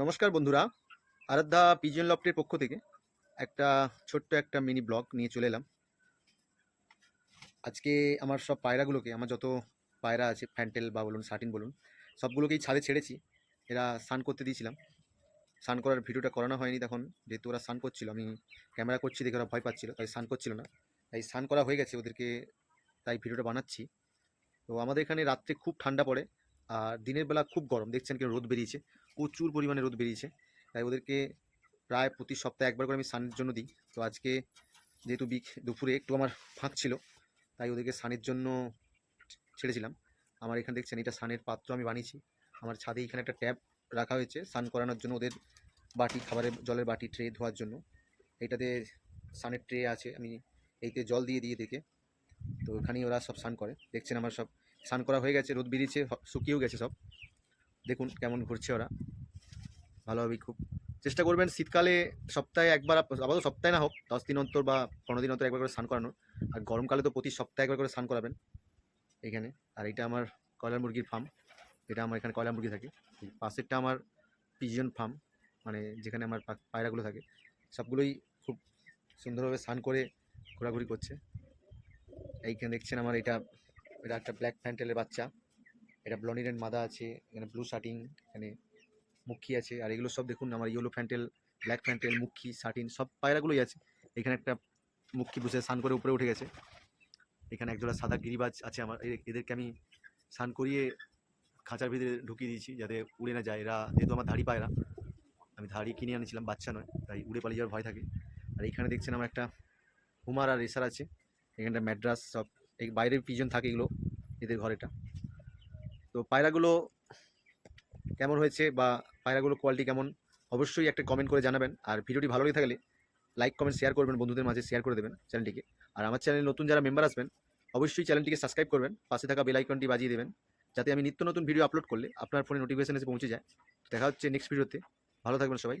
নমস্কার বন্ধুরা, আরাধ্যা পিজিয়ন লফটের পক্ষ থেকে একটা ছোট্ট একটা মিনি ব্লগ নিয়ে চলে এলাম। আজকে আমার সব পায়রাগুলোকে, আমার যত পায়রা আছে ফ্যান্টেল বা বলুন সাটিন বলুন, সবগুলোকেই ছাদে ছেড়েছি। এরা স্নান করতে দিয়েছিলাম। স্নান করার ভিডিওটা করানো হয়নি তখন, যেহেতু ওরা স্নান করছিল, আমি ক্যামেরা করছি দেখে ওরা ভয় পাচ্ছিল, তাই স্নান করছিল না। তাই স্নান করা হয়ে গেছে ওদেরকে, তাই ভিডিওটা বানাচ্ছি। তো আমাদের এখানে রাত্রে খুব ঠান্ডা পড়ে আর দিনের বেলা খুব গরম, দেখছেন কি রোদ বেরিয়েছে, প্রচুর পরিমাণে রোদ বেরিয়েছে। তাই ওদেরকে প্রায় প্রতি সপ্তাহে একবার করে আমি স্নানের জন্য দিই। তো আজকে যেহেতু বিক, দুপুরে একটু আমার ফাঁক ছিল, তাই ওদেরকে স্নানের জন্য ছেড়েছিলাম। আমার এখানে দেখছেন, এটা স্নানের পাত্র আমি বানিয়েছি। আমার ছাদে এখানে একটা ট্যাপ রাখা হয়েছে, স্নান করানোর জন্য ওদের বাটি, খাবারের, জলের বাটি, ট্রে ধোয়ার জন্য। এইটাতে সানের ট্রে আছে, আমি এইতে জল দিয়ে দিয়ে দেখে তো ওখানেই ওরা সব স্নান করে। দেখছেন আমার সব স্নান করা হয়ে গেছে, রোদ বেরিয়েছে শুকিয়েও গেছে সব। দেখুন কেমন ঘুরছে ওরা। ভালোভাবেই খুব চেষ্টা করবেন শীতকালে সপ্তাহে একবার আপ- আপাতত সপ্তাহে না হোক, দশ দিন অন্তর বা পনেরো দিন অন্তর একবার করে স্নান করানোর। আর গরমকালে তো প্রতি সপ্তাহে একবার করে স্নান করাবেন এখানে। আর এটা আমার কয়লার মুরগির ফার্ম এটা আমার এখানে কয়লা মুরগি থাকে। পাশেরটা আমার পিজিয়ন ফার্ম মানে যেখানে আমার পায়রাগুলো থাকে। সবগুলোই খুব সুন্দরভাবে স্নান করে ঘোরাঘুরি করছে। এইখানে দেখছেন আমার এটা এটা একটা ব্ল্যাক প্যান্টেলের বাচ্চা। এটা ব্লনিরেন মাদা আছে, এখানে ব্লু শার্টিং এখানে মুখী আছে, আর এগুলো সব দেখুন আমার ইয়েলো প্যান্টেল ব্ল্যাক প্যান্টেল মুখী শার্টিন সব পায়রাগুলোই আছে। এখানে একটা মুখী বসে স্নান করে উপরে উঠে গেছে। এখানে একজোড়া সাদা গিরিবাজ আছে আমার এদেরকে আমি স্নান করিয়ে খাঁচার ভিতরে ঢুকিয়ে দিয়েছি যাতে উড়ে না যায়। এরা যেহেতু আমার ধাড়ি পায়রা, আমি ধাড়ি কিনে আনিছিলাম, বাচ্চা নয়, তাই উড়ে পালিয়ে যাওয়ার ভয় থাকে। আর এইখানে দেখছেন আমার একটা হুমার আর রেসার আছে। এখানটা ম্যাড্রাস সব, এই বাইরের পিজন থাকে এগুলো, এদের ঘরেটা। তো পায়রাগুলো কেমন হয়েছে বা পায়রাগুলো কোয়ালিটি কেমন, অবশ্যই একটা কমেন্ট করে জানাবেন। আর ভিডিওটি ভালো লেগে থাকলে লাইক কমেন্ট শেয়ার করবেন, বন্ধুদের মাঝে শেয়ার করে দেবেন চ্যানেলটিকে আর আমার চ্যানেলে নতুন যারা মেম্বার আসবেন, অবশ্যই চ্যানেলটিকে সাবস্ক্রাইব করবেন, পাশে থাকা বেল আইকনটি বাজিয়ে দেবেন, যাতে আমি নিত্য নতুন ভিডিও আপলোড করলে আপনার ফোনে নোটিফিকেশন এসে পৌঁছে যায়। দেখা হচ্ছে নেক্সট ভিডিওতে ভালো থাকবেন সবাই।